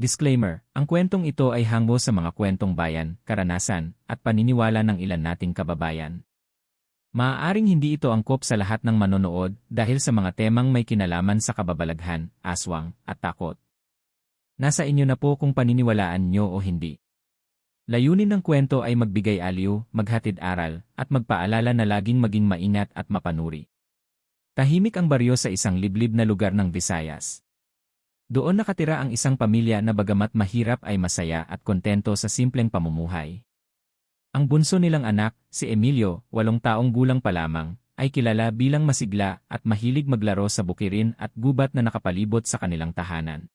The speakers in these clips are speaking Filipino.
Disclaimer, ang kwentong ito ay hango sa mga kwentong bayan, karanasan, at paniniwala ng ilan nating kababayan. Maaaring hindi ito angkop sa lahat ng manonood dahil sa mga temang may kinalaman sa kababalaghan, aswang, at takot. Nasa inyo na po kung paniniwalaan nyo o hindi. Layunin ng kwento ay magbigay aliw, maghatid aral, at magpaalala na laging maging maingat at mapanuri. Tahimik ang baryo sa isang liblib na lugar ng Visayas. Doon nakatira ang isang pamilya na bagamat mahirap ay masaya at kontento sa simpleng pamumuhay. Ang bunso nilang anak, si Emilio, walong taong gulang pa lamang, ay kilala bilang masigla at mahilig maglaro sa bukirin at gubat na nakapalibot sa kanilang tahanan.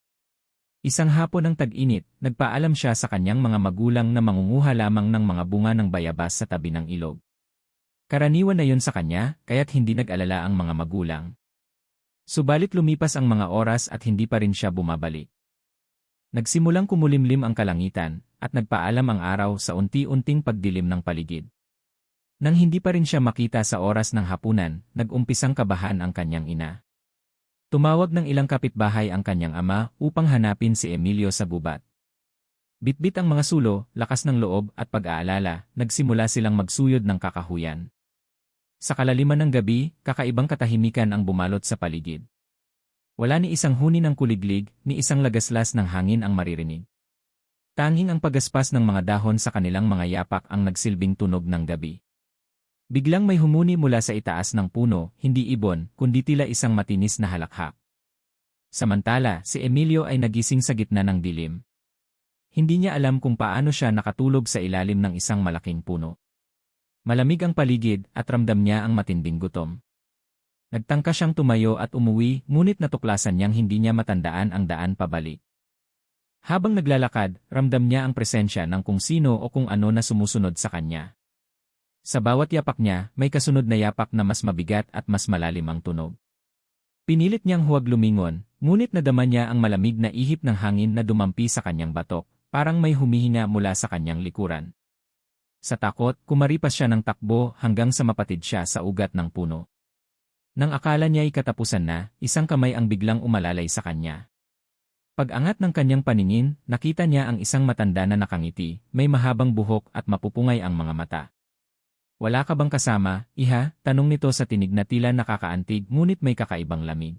Isang hapon ng tag-init, nagpaalam siya sa kanyang mga magulang na mangunguha lamang ng mga bunga ng bayabas sa tabi ng ilog. Karaniwan na yun sa kanya, kaya't hindi nag-alala ang mga magulang. Subalit lumipas ang mga oras at hindi pa rin siya bumabalik. Nagsimulang kumulimlim ang kalangitan, at nagpaalam ang araw sa unti-unting pagdilim ng paligid. Nang hindi pa rin siya makita sa oras ng hapunan, nag-umpisang kabahan ang kanyang ina. Tumawag ng ilang kapitbahay ang kanyang ama upang hanapin si Emilio sa gubat. Bitbit ang mga sulo, lakas ng loob at pag-aalala, nagsimula silang magsuyod ng kakahuyan. Sa kalaliman ng gabi, kakaibang katahimikan ang bumalot sa paligid. Wala ni isang huni ng kuliglig, ni isang lagaslas ng hangin ang maririnig. Tanging ang pagaspas ng mga dahon sa kanilang mga yapak ang nagsilbing tunog ng gabi. Biglang may humuni mula sa itaas ng puno, hindi ibon, kundi tila isang matinis na halakhak. Samantala, si Emilio ay nagising sa gitna ng dilim. Hindi niya alam kung paano siya nakatulog sa ilalim ng isang malaking puno. Malamig ang paligid at ramdam niya ang matinding gutom. Nagtangka siyang tumayo at umuwi ngunit natuklasan niyang hindi niya matandaan ang daan pabalik. Habang naglalakad, ramdam niya ang presensya ng kung sino o kung ano na sumusunod sa kanya. Sa bawat yapak niya, may kasunod na yapak na mas mabigat at mas malalim ang tunog. Pinilit niyang huwag lumingon, ngunit nadama niya ang malamig na ihip ng hangin na dumampi sa kanyang batok, parang may humihinga mula sa kanyang likuran. Sa takot, kumaripas siya ng takbo hanggang sa mapatid siya sa ugat ng puno. Nang akala niya ay katapusan na, isang kamay ang biglang umalalay sa kanya. Pag-angat ng kanyang paningin, nakita niya ang isang matanda na nakangiti, may mahabang buhok at mapupungay ang mga mata. Wala ka bang kasama, iha? Tanong nito sa tinig na tila nakakaantig ngunit may kakaibang lamig.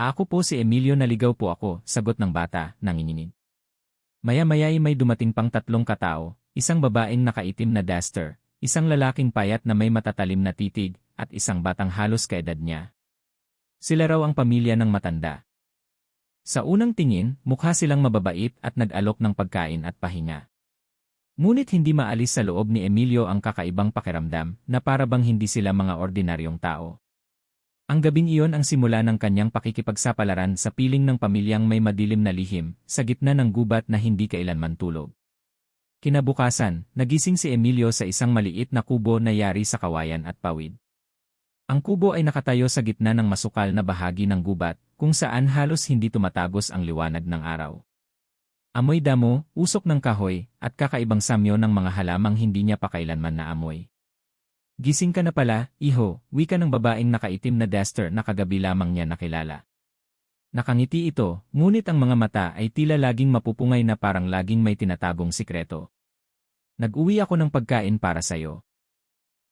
Ako po si Emilio naligaw po ako, sagot ng bata, nanginginig. Maya-maya ay may dumating pang tatlong katao, Isang babaeng nakaitim na duster, isang lalaking payat na may matatalim na titig, at isang batang halos kaedad niya. Sila raw ang pamilya ng matanda. Sa unang tingin, mukha silang mababait at nag-alok ng pagkain at pahinga. Ngunit hindi maalis sa loob ni Emilio ang kakaibang pakiramdam na para bang hindi sila mga ordinaryong tao. Ang gabing iyon ang simula ng kanyang pakikipagsapalaran sa piling ng pamilyang may madilim na lihim sa gitna ng gubat na hindi kailanman tulog. Kinabukasan, nagising si Emilio sa isang maliit na kubo na yari sa kawayan at pawid. Ang kubo ay nakatayo sa gitna ng masukal na bahagi ng gubat, kung saan halos hindi tumatagos ang liwanag ng araw. Amoy damo, usok ng kahoy, at kakaibang samyo ng mga halamang hindi niya pa kailanman naamoy. Gising ka na pala, iho, wika ng babaeng nakaitim na duster na kagabi lamang niya nakilala. Nakangiti ito, ngunit ang mga mata ay tila laging mapupungay na parang laging may tinatagong sikreto. Nag-uwi ako ng pagkain para sa'yo.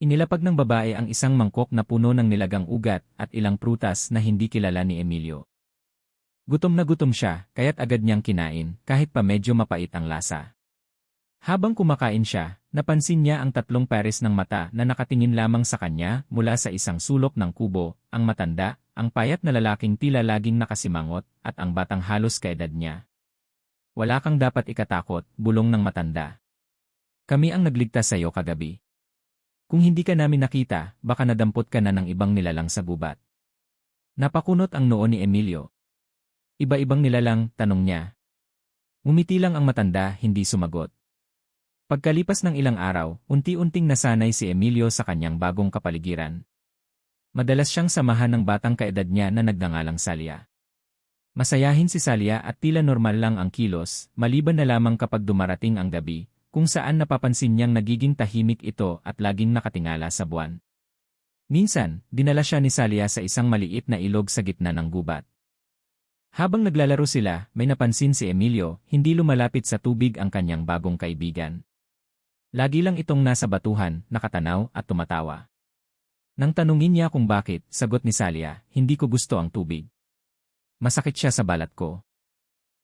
Inilapag ng babae ang isang mangkok na puno ng nilagang ugat at ilang prutas na hindi kilala ni Emilio. Gutom na gutom siya, kaya't agad niyang kinain, kahit pa medyo mapait ang lasa. Habang kumakain siya, napansin niya ang tatlong pares ng mata na nakatingin lamang sa kanya mula sa isang sulok ng kubo, ang matanda, ang payat na lalaking tila laging nakasimangot, at ang batang halos kaedad niya. Wala kang dapat ikatakot, bulong ng matanda. Kami ang nagligtas sa iyo kagabi. Kung hindi ka namin nakita, baka nadampot ka na ng ibang nilalang sa gubat. Napakunot ang noo ni Emilio. Iba-ibang nilalang, tanong niya. Umiti lang ang matanda, hindi sumagot. Pagkalipas ng ilang araw, unti-unting nasanay si Emilio sa kanyang bagong kapaligiran. Madalas siyang samahan ng batang kaedad niya na nagngangalang Salya. Masayahin si Salya at tila normal lang ang kilos, maliban na lamang kapag dumarating ang gabi, kung saan napapansin niyang nagiging tahimik ito at laging nakatingala sa buwan. Minsan, dinala siya ni Salya sa isang maliit na ilog sa gitna ng gubat. Habang naglalaro sila, may napansin si Emilio, hindi lumalapit sa tubig ang kanyang bagong kaibigan. Lagi lang itong nasa batuhan, nakatanaw at tumatawa. Nang tanungin niya kung bakit, sagot ni Salia, hindi ko gusto ang tubig. Masakit siya sa balat ko.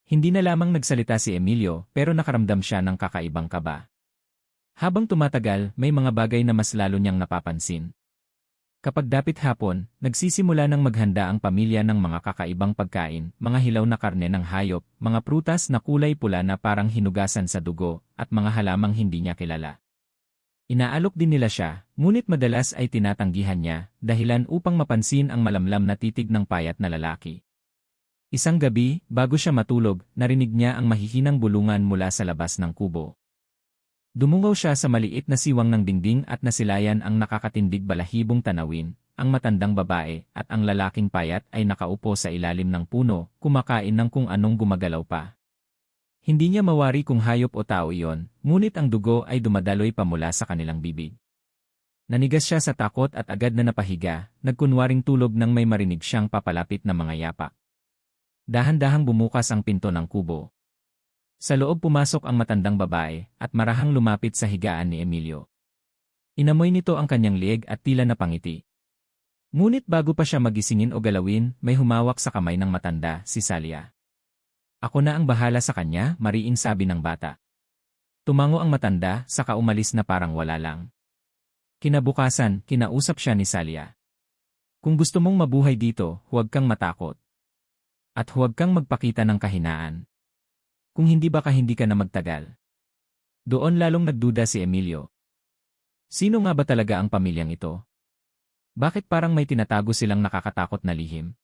Hindi na lamang nagsalita si Emilio pero nakaramdam siya ng kakaibang kaba. Habang tumatagal, may mga bagay na mas lalo niyang napapansin. Kapag dapit hapon, nagsisimula ng maghanda ang pamilya ng mga kakaibang pagkain, mga hilaw na karne ng hayop, mga prutas na kulay pula na parang hinugasan sa dugo, at mga halamang hindi niya kilala. Inaalok din nila siya, ngunit madalas ay tinatanggihan niya, dahilan upang mapansin ang malamlam na titig ng payat na lalaki. Isang gabi, bago siya matulog, narinig niya ang mahihinang bulungan mula sa labas ng kubo. Dumungaw siya sa maliit na siwang ng dingding at nasilayan ang nakakatindig balahibong tanawin, ang matandang babae at ang lalaking payat ay nakaupo sa ilalim ng puno, kumakain ng kung anong gumagalaw pa. Hindi niya mawari kung hayop o tao iyon, ngunit ang dugo ay dumadaloy pa mula sa kanilang bibig. Nanigas siya sa takot at agad na napahiga, nagkunwaring tulog nang may marinig siyang papalapit na mga yapak. Dahan-dahang bumukas ang pinto ng kubo. Sa loob pumasok ang matandang babae at marahang lumapit sa higaan ni Emilio. Inamoy nito ang kanyang lieg at tila napangiti. Ngunit bago pa siya magisingin o galawin, may humawak sa kamay ng matanda, si Salia. Ako na ang bahala sa kanya, mariing sabi ng bata. Tumango ang matanda, saka umalis na parang wala lang. Kinabukasan, kinausap siya ni Salia. Kung gusto mong mabuhay dito, huwag kang matakot. At huwag kang magpakita ng kahinaan. Kung hindi baka hindi ka na magtagal. Doon lalong nagduda si Emilio. Sino nga ba talaga ang pamilyang ito? Bakit parang may tinatago silang nakakatakot na lihim?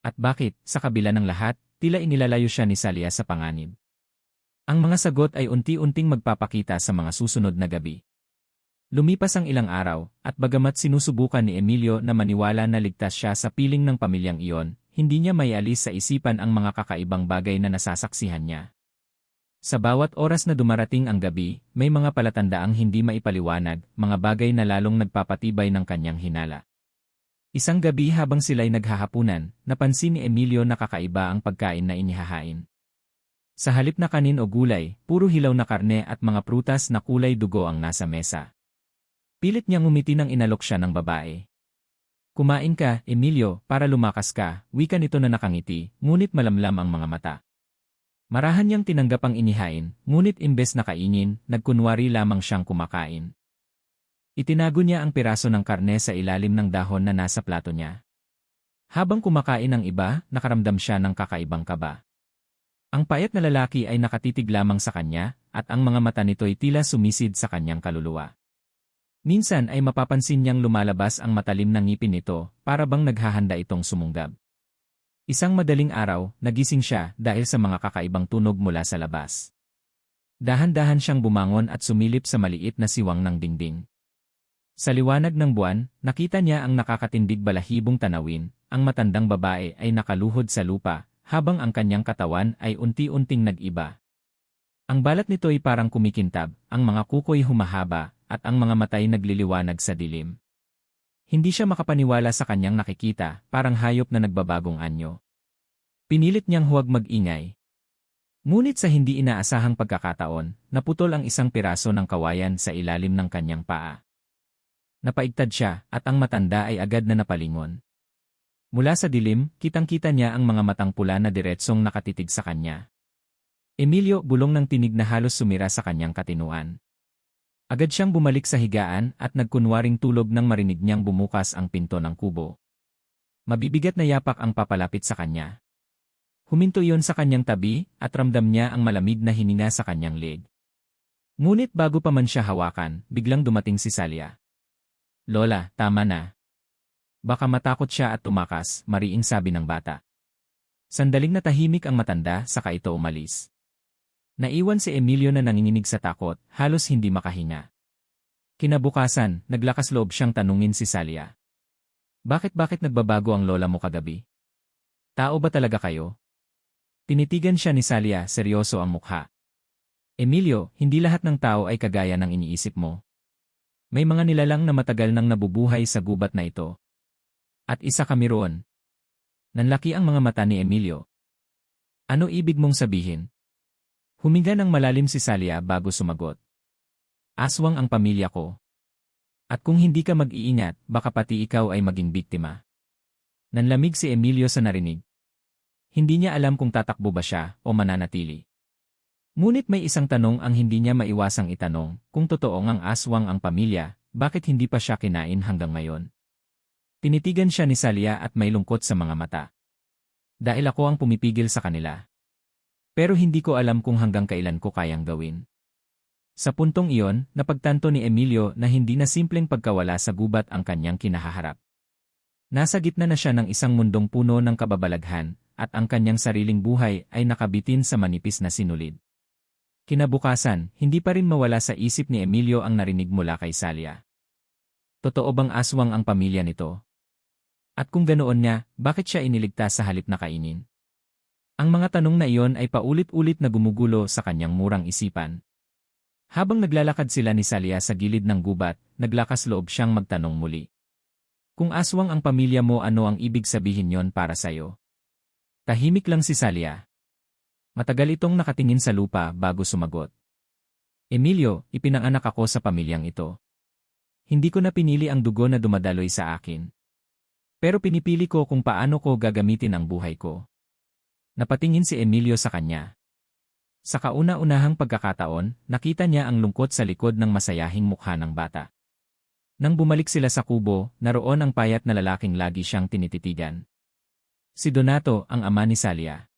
At bakit, sa kabila ng lahat, tila inilalayo siya ni Salia sa panganib? Ang mga sagot ay unti-unting magpapakita sa mga susunod na gabi. Lumipas ang ilang araw, at bagamat sinusubukan ni Emilio na maniwala na ligtas siya sa piling ng pamilyang iyon, hindi niya may alis sa isipan ang mga kakaibang bagay na nasasaksihan niya. Sa bawat oras na dumarating ang gabi, may mga palatandaang hindi maipaliwanag, mga bagay na lalong nagpapatibay ng kanyang hinala. Isang gabi habang sila'y naghahapunan, napansin ni Emilio na kakaiba ang pagkain na inihahain. Sa halip na kanin o gulay, puro hilaw na karne at mga prutas na kulay dugo ang nasa mesa. Pilit niyang umiti nang inalok siya ng babae. Kumain ka, Emilio, para lumakas ka, wika nito na nakangiti, ngunit malamlam ang mga mata. Marahan niyang tinanggap ang inihain, ngunit imbes na kainin, nagkunwari lamang siyang kumakain. Itinago niya ang piraso ng karne sa ilalim ng dahon na nasa plato niya. Habang kumakain ang iba, nakaramdam siya ng kakaibang kaba. Ang payat na lalaki ay nakatitig lamang sa kanya, at ang mga mata nito'y tila sumisid sa kanyang kaluluwa. Minsan ay mapapansin niyang lumalabas ang matalim na ngipin nito, para bang naghahanda itong sumunggab. Isang madaling araw, nagising siya dahil sa mga kakaibang tunog mula sa labas. Dahan-dahan siyang bumangon at sumilip sa maliit na siwang ng dingding. Sa liwanag ng buwan, nakita niya ang nakakatindig balahibong tanawin, ang matandang babae ay nakaluhod sa lupa, habang ang kanyang katawan ay unti-unting nag-iba. Ang balat nito ay parang kumikintab, ang mga kuko'y humahaba, at ang mga matay nagliliwanag sa dilim. Hindi siya makapaniwala sa kanyang nakikita, parang hayop na nagbabagong anyo. Pinilit niyang huwag mag-ingay. Ngunit sa hindi inaasahang pagkakataon, naputol ang isang piraso ng kawayan sa ilalim ng kanyang paa. Napaigtad siya, at ang matanda ay agad na napalingon. Mula sa dilim, kitang-kita niya ang mga matang pula na diretsong nakatitig sa kanya. Emilio bulong ng tinig na halos sumira sa kanyang katinuan. Agad siyang bumalik sa higaan at nagkunwaring tulog nang marinig niyang bumukas ang pinto ng kubo. Mabibigat na yapak ang papalapit sa kanya. Huminto iyon sa kanyang tabi at ramdam niya ang malamig na hininga sa kanyang leg. Ngunit bago pa man siya hawakan, biglang dumating si Salia. Lola, tama na. Baka matakot siya at tumakas, mariing sabi ng bata. Sandaling natahimik ang matanda, saka ito umalis. Naiwan si Emilio na nanginginig sa takot, halos hindi makahinga. Kinabukasan, naglakas loob siyang tanungin si Salia. Bakit-bakit nagbabago ang lola mo kagabi? Tao ba talaga kayo? Tinitigan siya ni Salia, seryoso ang mukha. Emilio, hindi lahat ng tao ay kagaya ng iniisip mo. May mga nilalang na matagal nang nabubuhay sa gubat na ito. At isa kami roon. Nanlaki ang mga mata ni Emilio. Ano ibig mong sabihin? Huminga ng malalim si Salia bago sumagot. Aswang ang pamilya ko. At kung hindi ka mag-iingat, baka pati ikaw ay maging biktima. Nanlamig si Emilio sa narinig. Hindi niya alam kung tatakbo ba siya o mananatili. Ngunit may isang tanong ang hindi niya maiwasang itanong, kung totoo ang aswang ang pamilya, bakit hindi pa siya kinain hanggang ngayon? Tinitigan siya ni Salia at may lungkot sa mga mata. Dahil ako ang pumipigil sa kanila. Pero hindi ko alam kung hanggang kailan ko kayang gawin. Sa puntong iyon, napagtanto ni Emilio na hindi na simpleng pagkawala sa gubat ang kanyang kinahaharap. Nasa gitna na siya ng isang mundong puno ng kababalaghan, at ang kanyang sariling buhay ay nakabitin sa manipis na sinulid. Kinabukasan, hindi pa rin mawala sa isip ni Emilio ang narinig mula kay Salia. Totoo bang aswang ang pamilya nito? At kung ganoon niya, bakit siya iniligtas sa halip na kainin? Ang mga tanong na iyon ay paulit-ulit na gumugulo sa kanyang murang isipan. Habang naglalakad sila ni Salia sa gilid ng gubat, naglakas loob siyang magtanong muli. Kung aswang ang pamilya mo ano ang ibig sabihin yon para sa'yo? Tahimik lang si Salia. Matagal itong nakatingin sa lupa bago sumagot. Emilio, ipinanganak ako sa pamilyang ito. Hindi ko na pinili ang dugo na dumadaloy sa akin. Pero pinipili ko kung paano ko gagamitin ang buhay ko. Napatingin si Emilio sa kanya. Sa kauna-unahang pagkakataon, nakita niya ang lungkot sa likod ng masayahing mukha ng bata. Nang bumalik sila sa kubo, naroon ang payat na lalaking lagi siyang tinititigan. Si Donato, ang ama ni Salia.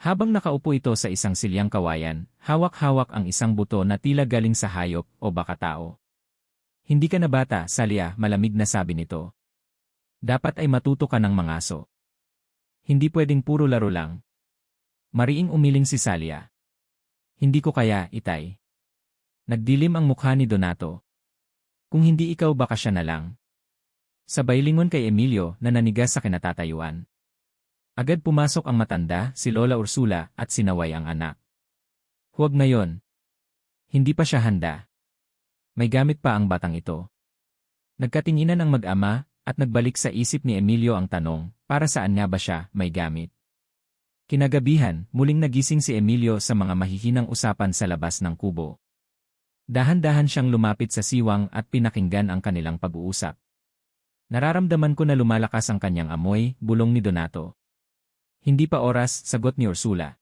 Habang nakaupo ito sa isang silyang kawayan, hawak-hawak ang isang buto na tila galing sa hayop o baka tao. Hindi ka na bata, Salia, malamig na sabi nito. Dapat ay matuto ka ng mangaso. Hindi pwedeng puro laro lang. Mariing umiling si Salia. Hindi ko kaya, itay. Nagdilim ang mukha ni Donato. Kung hindi ikaw baka siya na lang. Sabay lingon kay Emilio na nanigas sa kinatatayuan. Agad pumasok ang matanda, si Lola Ursula, at sinaway ang anak. Huwag ngayon. Hindi pa siya handa. May gamit pa ang batang ito. Nagkatinginan ang mag-ama, at nagbalik sa isip ni Emilio ang tanong, para saan nga ba siya may gamit? Kinagabihan, muling nagising si Emilio sa mga mahihinang usapan sa labas ng kubo. Dahan-dahan siyang lumapit sa siwang at pinakinggan ang kanilang pag-uusap. Nararamdaman ko na lumalakas ang kanyang amoy, bulong ni Donato. Hindi pa oras, sagot ni Ursula.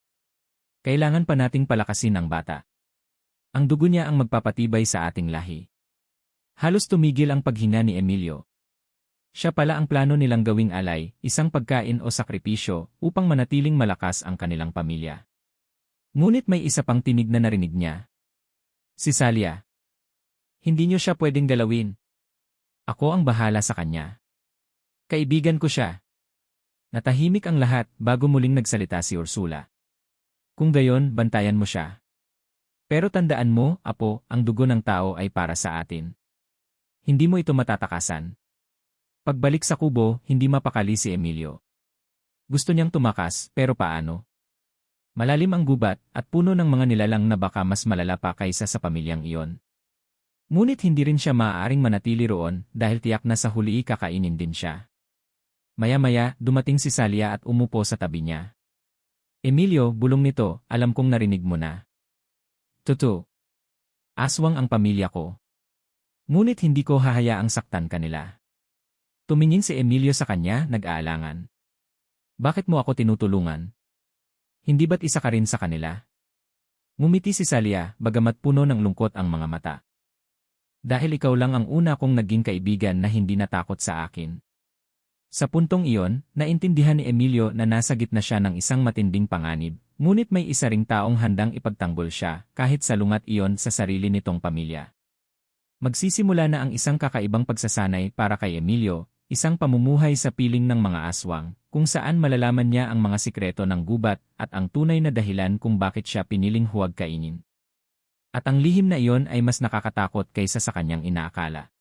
Kailangan pa nating palakasin ang bata. Ang dugo niya ang magpapatibay sa ating lahi. Halos tumigil ang paghinga ni Emilio. Siya pala ang plano nilang gawing alay, isang pagkain o sakripisyo, upang manatiling malakas ang kanilang pamilya. Ngunit may isa pang tinig na narinig niya. Si Salia. Hindi niyo siya pwedeng galawin. Ako ang bahala sa kanya. Kaibigan ko siya. Natahimik ang lahat bago muling nagsalita si Ursula. Kung gayon, bantayan mo siya. Pero tandaan mo, apo, ang dugo ng tao ay para sa atin. Hindi mo ito matatakasan. Pagbalik sa kubo, hindi mapakali si Emilio. Gusto niyang tumakas, pero paano? Malalim ang gubat at puno ng mga nilalang na baka mas malala pa kaysa sa pamilyang iyon. Ngunit hindi rin siya maaaring manatili roon dahil tiyak na sa huli kakainin din siya. Maya-maya, dumating si Salia at umupo sa tabi niya. Emilio, bulong nito, alam kong narinig mo na. Tutu. Aswang ang pamilya ko. Ngunit hindi ko hahayaang saktan kanila. Tumingin si Emilio sa kanya, nag-aalangan. Bakit mo ako tinutulungan? Hindi ba't isa ka rin sa kanila? Ngumiti si Salia, bagamat puno ng lungkot ang mga mata. Dahil ikaw lang ang una kong naging kaibigan na hindi natakot sa akin. Sa puntong iyon, naintindihan ni Emilio na nasa gitna siya ng isang matinding panganib, ngunit may isa ring taong handang ipagtanggol siya, kahit salungat iyon sa sarili nitong pamilya. Magsisimula na ang isang kakaibang pagsasanay para kay Emilio, isang pamumuhay sa piling ng mga aswang, kung saan malalaman niya ang mga sikreto ng gubat at ang tunay na dahilan kung bakit siya piniling huwag kainin. At ang lihim na iyon ay mas nakakatakot kaysa sa kanyang inaakala.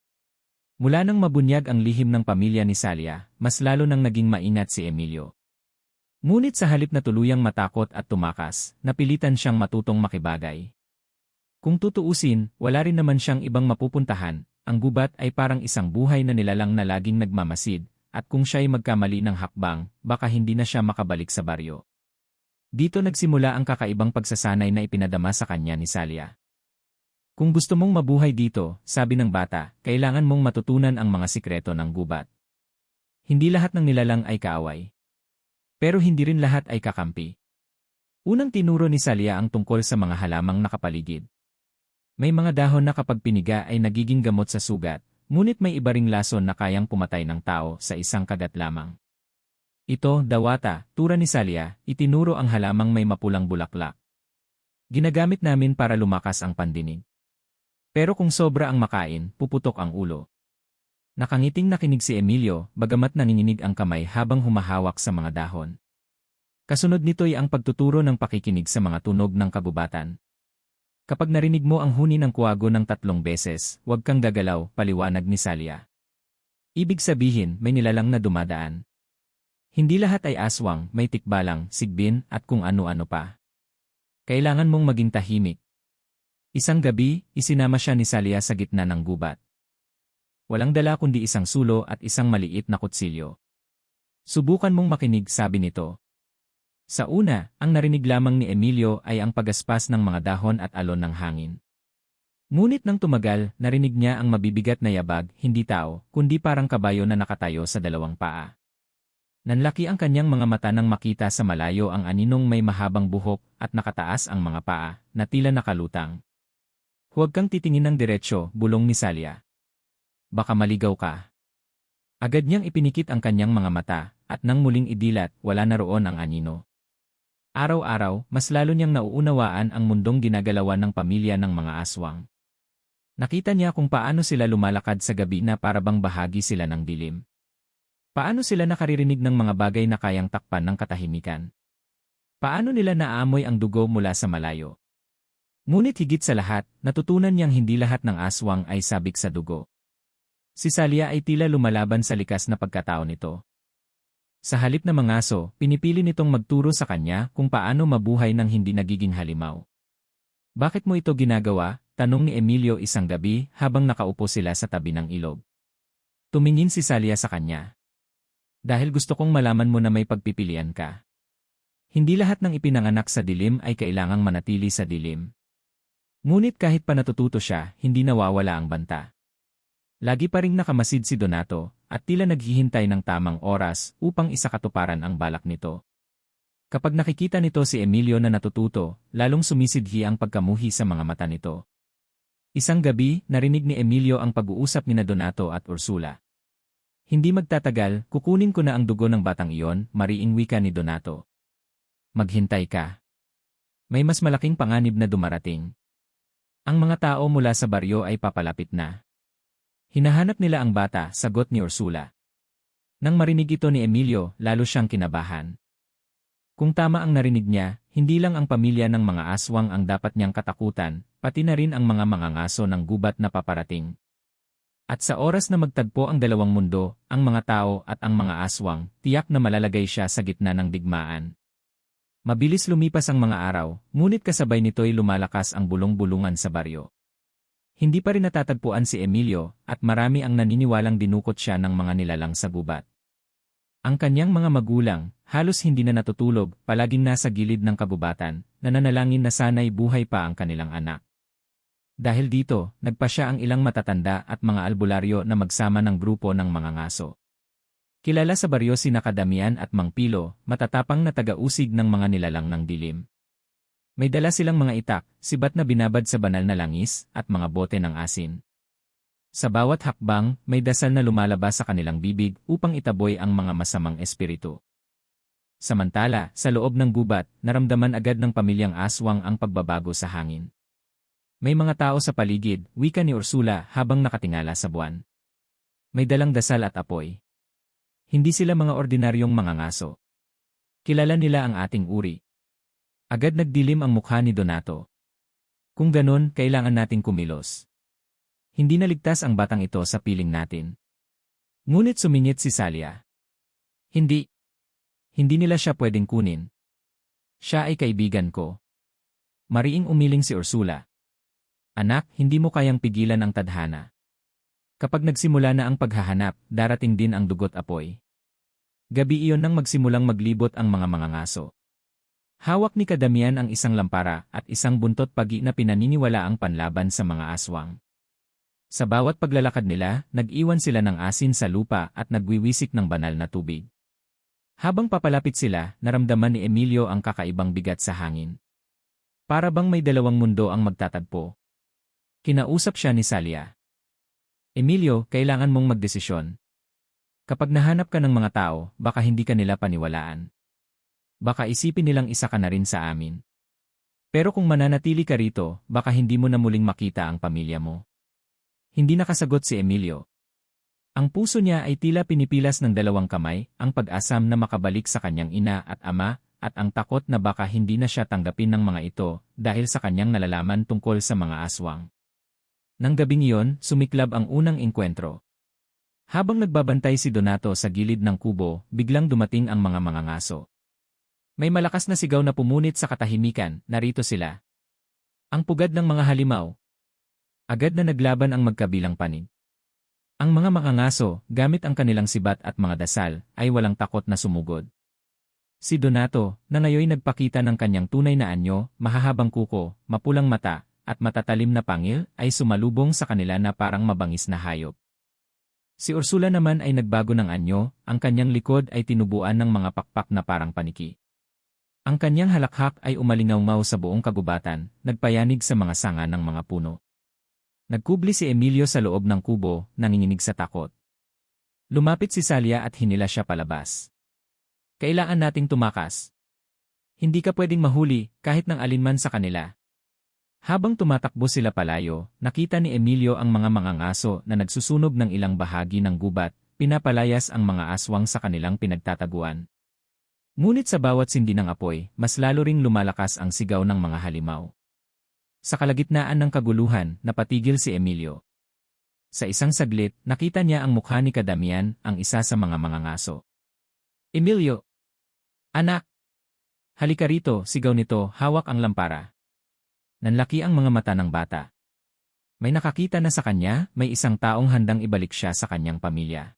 Mula nang mabunyag ang lihim ng pamilya ni Salia, mas lalo nang naging maingat si Emilio. Ngunit sa halip na tuluyang matakot at tumakas, napilitan siyang matutong makibagay. Kung tutuusin, wala rin naman siyang ibang mapupuntahan, ang gubat ay parang isang buhay na nilalang na laging nagmamasid, at kung siya'y magkamali ng hakbang, baka hindi na siya makabalik sa baryo. Dito nagsimula ang kakaibang pagsasanay na ipinadama sa kanya ni Salia. Kung gusto mong mabuhay dito, sabi ng bata, kailangan mong matutunan ang mga sikreto ng gubat. Hindi lahat ng nilalang ay kaaway. Pero hindi rin lahat ay kakampi. Unang tinuro ni Salia ang tungkol sa mga halamang nakapaligid. May mga dahon na kapag piniga ay nagiging gamot sa sugat, ngunit may iba ring lason na kayang pumatay ng tao sa isang kagat lamang. Ito, dawata, tura ni Salia, itinuro ang halamang may mapulang bulaklak. Ginagamit namin para lumakas ang pandinig. Pero kung sobra ang makain, puputok ang ulo. Nakangiting nakinig si Emilio, bagamat nanginginig ang kamay habang humahawak sa mga dahon. Kasunod nito'y ang pagtuturo ng pakikinig sa mga tunog ng kagubatan. Kapag narinig mo ang huni ng kuwago ng tatlong beses, huwag kang gagalaw, paliwanag ni Salia. Ibig sabihin, may nilalang na dumadaan. Hindi lahat ay aswang, may tikbalang, sigbin, at kung ano-ano pa. Kailangan mong maging tahimik. Isang gabi, isinama siya ni Salia sa gitna ng gubat. Walang dala kundi isang sulo at isang maliit na kutsilyo. Subukan mong makinig, sabi nito. Sa una, ang narinig lamang ni Emilio ay ang pagaspas ng mga dahon at alon ng hangin. Ngunit nang tumagal, narinig niya ang mabibigat na yabag, hindi tao, kundi parang kabayo na nakatayo sa dalawang paa. Nanlaki ang kanyang mga mata nang makita sa malayo ang aninong may mahabang buhok at nakataas ang mga paa, na tila nakalutang. Huwag kang titingin ng diretsyo, bulong ni Salia. Baka maligaw ka. Agad niyang ipinikit ang kanyang mga mata, at nang muling idilat, wala na roon ang anino. Araw-araw, mas lalo niyang nauunawaan ang mundong ginagalawan ng pamilya ng mga aswang. Nakita niya kung paano sila lumalakad sa gabi na parabang bahagi sila ng dilim. Paano sila nakaririnig ng mga bagay na kayang takpan ng katahimikan? Paano nila naamoy ang dugo mula sa malayo? Ngunit higit sa lahat, natutunan niyang hindi lahat ng aswang ay sabik sa dugo. Si Salia ay tila lumalaban sa likas na pagkatao nito. Sa halip na mangaso, pinipili nitong magturo sa kanya kung paano mabuhay ng hindi nagiging halimaw. Bakit mo ito ginagawa? Tanong ni Emilio isang gabi habang nakaupo sila sa tabi ng ilog. Tumingin si Salia sa kanya. Dahil gusto kong malaman mo na may pagpipilian ka. Hindi lahat ng ipinanganak sa dilim ay kailangang manatili sa dilim. Ngunit kahit pa natututo siya, hindi nawawala ang banta. Lagi pa ring nakamasid si Donato, at tila naghihintay ng tamang oras upang isakatuparan ang balak nito. Kapag nakikita nito si Emilio na natututo, lalong sumisidhi ang pagkamuhi sa mga mata nito. Isang gabi, narinig ni Emilio ang pag-uusap ni Donato at Ursula. Hindi magtatagal, kukunin ko na ang dugo ng batang iyon, mariing wika ni Donato. Maghintay ka. May mas malaking panganib na dumarating. Ang mga tao mula sa baryo ay papalapit na. Hinahanap nila ang bata, sagot ni Ursula. Nang marinig ito ni Emilio, lalo siyang kinabahan. Kung tama ang narinig niya, hindi lang ang pamilya ng mga aswang ang dapat niyang katakutan, pati na rin ang mga mangangaso ng gubat na paparating. At sa oras na magtagpo ang dalawang mundo, ang mga tao at ang mga aswang, tiyak na malalagay siya sa gitna ng digmaan. Mabilis lumipas ang mga araw, ngunit kasabay nito'y lumalakas ang bulong-bulungan sa baryo. Hindi pa rin natatagpuan si Emilio, at marami ang naniniwalang dinukot siya ng mga nilalang sa gubat. Ang kanyang mga magulang, halos hindi na natutulog, palaging nasa gilid ng kabubatan, nananalangin na sana'y buhay pa ang kanilang anak. Dahil dito, nagpa siya ang ilang matatanda at mga albularyo na magsama ng grupo ng mga ngaso. Kilala sa baryo si Nakadamian at Mang Pilo, matatapang na taga-usig ng mga nilalang ng dilim. May dala silang mga itak, sibat na binabad sa banal na langis, at mga bote ng asin. Sa bawat hakbang, may dasal na lumalabas sa kanilang bibig upang itaboy ang mga masamang espiritu. Samantala, sa loob ng gubat, naramdaman agad ng pamilyang aswang ang pagbabago sa hangin. May mga tao sa paligid, wika ni Ursula habang nakatingala sa buwan. May dalang dasal at apoy. Hindi sila mga ordinaryong mga ngaso. Kilala nila ang ating uri. Agad nagdilim ang mukha ni Donato. Kung ganon, kailangan nating kumilos. Hindi naligtas ang batang ito sa piling natin. Ngunit sumingit si Salia. Hindi. Hindi nila siya pwedeng kunin. Siya ay kaibigan ko. Mariing umiling si Ursula. Anak, hindi mo kayang pigilan ang tadhana. Kapag nagsimula na ang paghahanap, darating din ang dugot apoy. Gabi iyon nang magsimulang maglibot ang mga mga ngaso. Hawak ni Kadamian ang isang lampara at isang buntot pagi na pinaniniwala ang panlaban sa mga aswang. Sa bawat paglalakad nila, nag-iwan sila ng asin sa lupa at nagwiwisik ng banal na tubig. Habang papalapit sila, naramdaman ni Emilio ang kakaibang bigat sa hangin. Para bang may dalawang mundo ang magtatagpo. Kinausap siya ni Salia. Emilio, kailangan mong magdesisyon. Kapag nahanap ka ng mga tao, baka hindi ka nila paniwalaan. Baka isipin nilang isa ka na rin sa amin. Pero kung mananatili ka rito, baka hindi mo na muling makita ang pamilya mo. Hindi nakasagot si Emilio. Ang puso niya ay tila pinipilas ng dalawang kamay, ang pag-asam na makabalik sa kanyang ina at ama, at ang takot na baka hindi na siya tanggapin ng mga ito dahil sa kanyang nalalaman tungkol sa mga aswang. Nang gabing iyon, sumiklab ang unang inkwentro. Habang nagbabantay si Donato sa gilid ng kubo, biglang dumating ang mga mangangaso. May malakas na sigaw na pumunit sa katahimikan, narito sila. Ang pugad ng mga halimaw. Agad na naglaban ang magkabilang panig. Ang mga makangaso, gamit ang kanilang sibat at mga dasal, ay walang takot na sumugod. Si Donato, na ngayoy nagpakita ng kanyang tunay na anyo, mahahabang kuko, mapulang mata, at matatalim na pangil, ay sumalubong sa kanila na parang mabangis na hayop. Si Ursula naman ay nagbago ng anyo, ang kanyang likod ay tinubuan ng mga pakpak na parang paniki. Ang kanyang halakhak ay umalingaw sa buong kagubatan, nagpayanig sa mga sanga ng mga puno. Nagkubli si Emilio sa loob ng kubo, nanginginig sa takot. Lumapit si Salia at hinila siya palabas. Kailangan nating tumakas. Hindi ka pwedeng mahuli, kahit ng alinman sa kanila. Habang tumatakbo sila palayo, nakita ni Emilio ang mga mangangaso na nagsusunog ng ilang bahagi ng gubat, pinapalayas ang mga aswang sa kanilang pinagtataguan. Ngunit sa bawat sindi ng apoy, mas lalo ring lumalakas ang sigaw ng mga halimaw. Sa kalagitnaan ng kaguluhan, napatigil si Emilio. Sa isang saglit, nakita niya ang mukha ni Kadamian, ang isa sa mga mangangaso. Emilio! Anak! Halika rito, sigaw nito, hawak ang lampara. Nanlaki ang mga mata ng bata. May nakakita na sa kanya, may isang taong handang ibalik siya sa kanyang pamilya.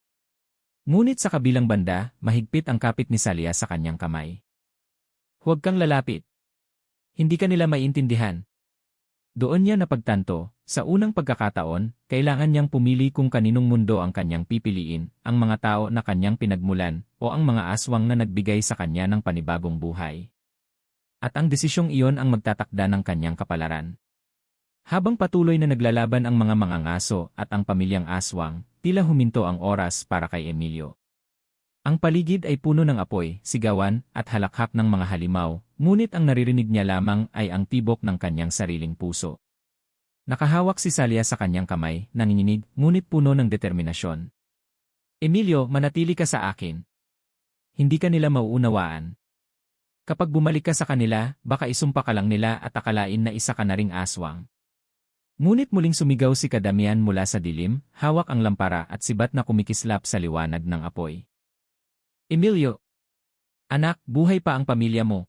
Ngunit sa kabilang banda, mahigpit ang kapit ni Salia sa kanyang kamay. Huwag kang lalapit. Hindi ka nila maintindihan. Doon niya napagtanto, sa unang pagkakataon, kailangan niyang pumili kung kaninong mundo ang kanyang pipiliin, ang mga tao na kanyang pinagmulan, o ang mga aswang na nagbigay sa kanya ng panibagong buhay. At ang desisyong iyon ang magtatakda ng kanyang kapalaran. Habang patuloy na naglalaban ang mga mangangaso at ang pamilyang aswang, tila huminto ang oras para kay Emilio. Ang paligid ay puno ng apoy, sigawan, at halakhak ng mga halimaw, ngunit ang naririnig niya lamang ay ang tibok ng kanyang sariling puso. Nakahawak si Salia sa kanyang kamay, nanginginig, ngunit puno ng determinasyon. Emilio, manatili ka sa akin. Hindi ka nila mauunawaan. Kapag bumalik ka sa kanila, baka isumpa ka lang nila at akalain na isa ka na ring aswang. Ngunit muling sumigaw si Kadamian mula sa dilim, hawak ang lampara at sibat na kumikislap sa liwanag ng apoy. Emilio! Anak, buhay pa ang pamilya mo.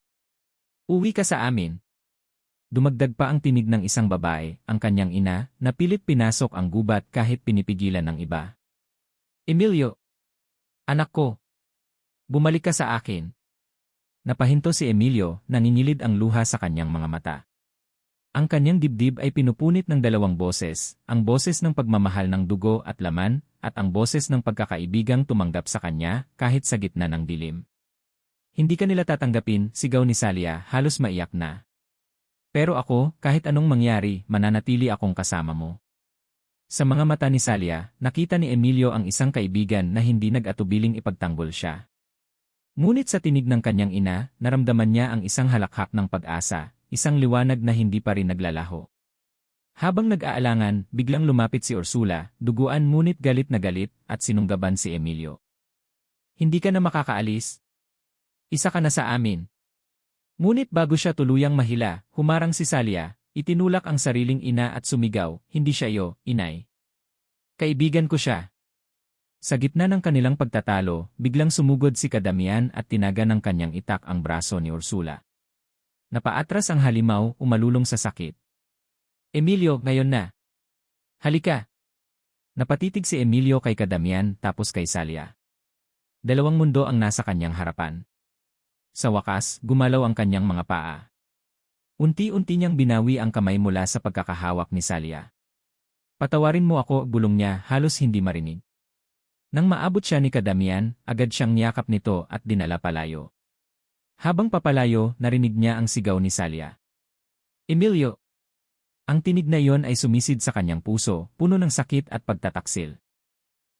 Uwi ka sa amin. Dumagdag pa ang tinig ng isang babae, ang kanyang ina, na pilit pinasok ang gubat kahit pinipigilan ng iba. Emilio! Anak ko! Bumalik ka sa akin. Napahinto si Emilio, naninilid ang luha sa kanyang mga mata. Ang kanyang dibdib ay pinupunit ng dalawang boses, ang boses ng pagmamahal ng dugo at laman, at ang boses ng pagkakaibigang tumanggap sa kanya kahit sa gitna ng dilim. Hindi ka nila tatanggapin, sigaw ni Salia, halos maiyak na. Pero ako, kahit anong mangyari, mananatili akong kasama mo. Sa mga mata ni Salia, nakita ni Emilio ang isang kaibigan na hindi nag-atubiling ipagtanggol siya. Ngunit sa tinig ng kanyang ina, naramdaman niya ang isang halakhak ng pag-asa, isang liwanag na hindi pa rin naglalaho. Habang nag-aalangan, biglang lumapit si Ursula, duguan ngunit galit na galit, at sinunggaban si Emilio. Hindi ka na makakaalis? Isa ka na sa amin. Ngunit bago siya tuluyang mahila, humarang si Salia, itinulak ang sariling ina at sumigaw, hindi siya iyo, inay. Kaibigan ko siya. Sa gitna ng kanilang pagtatalo, biglang sumugod si Kadamian at tinaga ng kanyang itak ang braso ni Ursula. Napaatras ang halimaw, umalulong sa sakit. Emilio, ngayon na. Halika. Napatitig si Emilio kay Kadamian tapos kay Salia. Dalawang mundo ang nasa kanyang harapan. Sa wakas, gumalaw ang kanyang mga paa. Unti-unti niyang binawi ang kamay mula sa pagkakahawak ni Salia. Patawarin mo ako, bulong niya, halos hindi marinig. Nang maabot siya ni Kadamian, agad siyang niyakap nito at dinala palayo. Habang papalayo, narinig niya ang sigaw ni Salia. Emilio! Ang tinig na iyon ay sumisid sa kanyang puso, puno ng sakit at pagtataksil.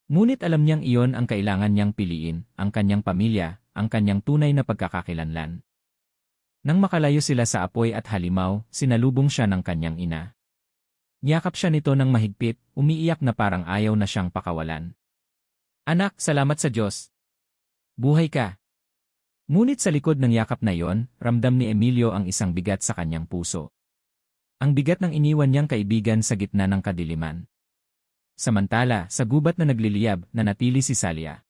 Ngunit alam niyang iyon ang kailangan niyang piliin, ang kanyang pamilya, ang kanyang tunay na pagkakakilanlan. Nang makalayo sila sa apoy at halimaw, sinalubong siya ng kanyang ina. Niyakap siya nito ng mahigpit, umiiyak na parang ayaw na siyang pakawalan. Anak, salamat sa Diyos. Buhay ka. Ngunit sa likod ng yakap na yon, ramdam ni Emilio ang isang bigat sa kanyang puso. Ang bigat ng iniwan niyang kaibigan sa gitna ng kadiliman. Samantala, sa gubat na nagliliyab, nanatili si Salia.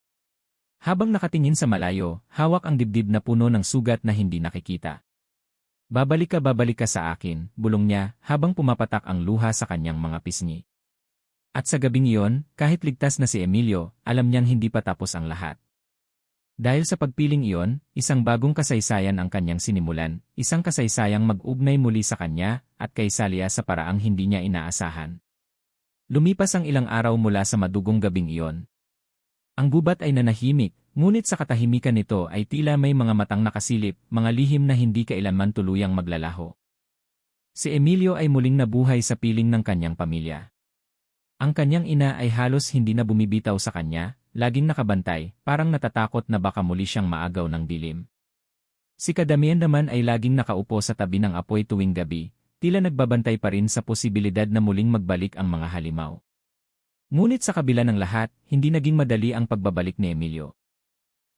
Habang nakatingin sa malayo, hawak ang dibdib na puno ng sugat na hindi nakikita. Babalik ka babalik ka sa akin, bulong niya, habang pumapatak ang luha sa kanyang mga pisngi. At sa gabing iyon, kahit ligtas na si Emilio, alam niyang hindi pa tapos ang lahat. Dahil sa pagpiling iyon, isang bagong kasaysayan ang kanyang sinimulan, isang kasaysayang mag-ugnay muli sa kanya at kay Salia sa paraang hindi niya inaasahan. Lumipas ang ilang araw mula sa madugong gabing iyon. Ang gubat ay nanahimik, Ngunit sa katahimikan nito ay tila may mga matang nakasilip, mga lihim na hindi kailanman tuluyang maglalaho. Si Emilio ay muling nabuhay sa piling ng kanyang pamilya. Ang kanyang ina ay halos hindi na bumibitaw sa kanya, laging nakabantay, parang natatakot na baka muli siyang maagaw ng dilim. Si Kadamian naman ay laging nakaupo sa tabi ng apoy tuwing gabi, tila nagbabantay pa rin sa posibilidad na muling magbalik ang mga halimaw. Ngunit sa kabila ng lahat, hindi naging madali ang pagbabalik ni Emilio.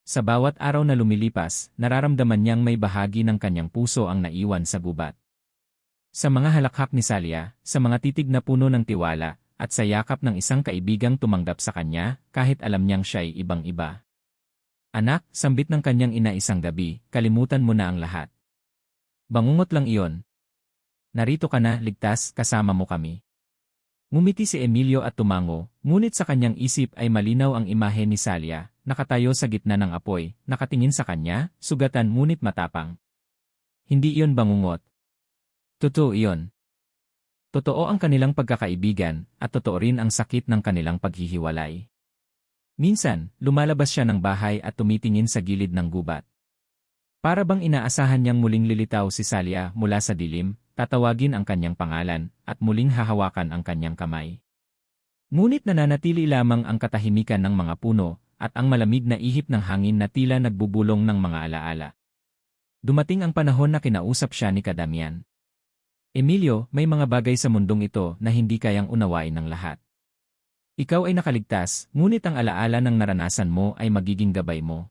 Sa bawat araw na lumilipas, nararamdaman niyang may bahagi ng kanyang puso ang naiwan sa gubat. Sa mga halakhak ni Salia, sa mga titig na puno ng tiwala, at sa yakap ng isang kaibigang tumanggap sa kanya, kahit alam niyang siya'y ibang-iba. Anak, sambit ng kanyang ina isang gabi, kalimutan mo na ang lahat. Bangungot lang iyon. Narito ka na, ligtas, kasama mo kami. Ngumiti si Emilio at tumango, ngunit sa kanyang isip ay malinaw ang imahe ni Salia, nakatayo sa gitna ng apoy, nakatingin sa kanya, sugatan ngunit matapang. Hindi iyon bangungot. Totoo iyon. Totoo ang kanilang pagkakaibigan, at totoo rin ang sakit ng kanilang paghihiwalay. Minsan, lumalabas siya ng bahay at tumitingin sa gilid ng gubat. Para bang inaasahan niyang muling lilitaw si Salia mula sa dilim, tatawagin ang kanyang pangalan, at muling hahawakan ang kanyang kamay. Ngunit nananatili lamang ang katahimikan ng mga puno, at ang malamig na ihip ng hangin na tila nagbubulong ng mga alaala. Dumating ang panahon na kinausap siya ni Kadamian. Emilio, may mga bagay sa mundong ito na hindi kayang unawain ng lahat. Ikaw ay nakaligtas, ngunit ang alaala ng naranasan mo ay magiging gabay mo.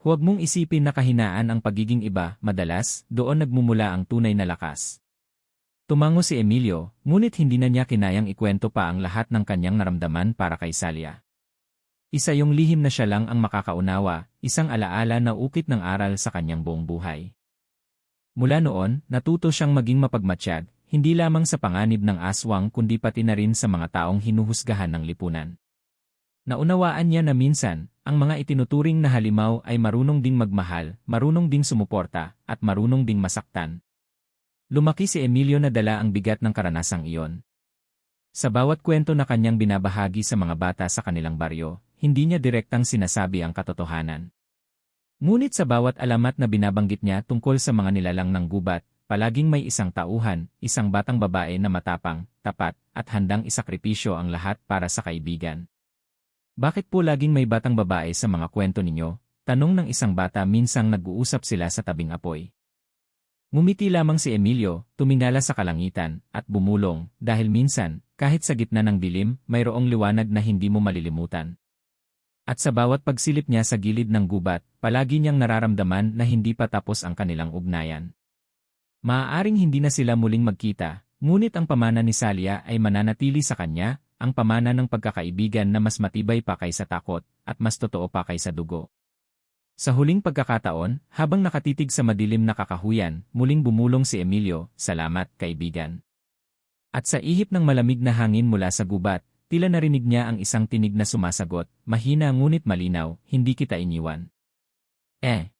Huwag mong isipin na kahinaan ang pagiging iba, madalas, doon nagmumula ang tunay na lakas. Tumango si Emilio, ngunit hindi na niya kinayang ikwento pa ang lahat ng kanyang naramdaman para kay Salia. Isa yung lihim na siya lang ang makakaunawa, isang alaala na ukit ng aral sa kanyang buong buhay. Mula noon, natuto siyang maging mapagmatsyag, hindi lamang sa panganib ng aswang kundi pati na rin sa mga taong hinuhusgahan ng lipunan. Naunawaan niya na minsan, ang mga itinuturing na halimaw ay marunong ding magmahal, marunong ding sumuporta, at marunong ding masaktan. Lumaki si Emilio na dala ang bigat ng karanasang iyon. Sa bawat kwento na kanyang binabahagi sa mga bata sa kanilang baryo, hindi niya direktang sinasabi ang katotohanan. Ngunit sa bawat alamat na binabanggit niya tungkol sa mga nilalang ng gubat, palaging may isang tauhan, isang batang babae na matapang, tapat, at handang isakripisyo ang lahat para sa kaibigan. Bakit po laging may batang babae sa mga kwento ninyo? Tanong ng isang bata minsang nag-uusap sila sa tabing apoy. Ngumiti lamang si Emilio, tuminala sa kalangitan, at bumulong, dahil minsan, kahit sa gitna ng dilim, mayroong liwanag na hindi mo malilimutan. At sa bawat pagsilip niya sa gilid ng gubat, palagi niyang nararamdaman na hindi pa tapos ang kanilang ugnayan. Maaaring hindi na sila muling magkita, ngunit ang pamana ni Salia ay mananatili sa kanya, ang pamana ng pagkakaibigan na mas matibay pa kaysa takot at mas totoo pa kaysa dugo. Sa huling pagkakataon, habang nakatitig sa madilim na kakahuyan, muling bumulong si Emilio, salamat, kaibigan. At sa ihip ng malamig na hangin mula sa gubat, tila narinig niya ang isang tinig na sumasagot, mahina ngunit malinaw, hindi kita iniwan. Eh,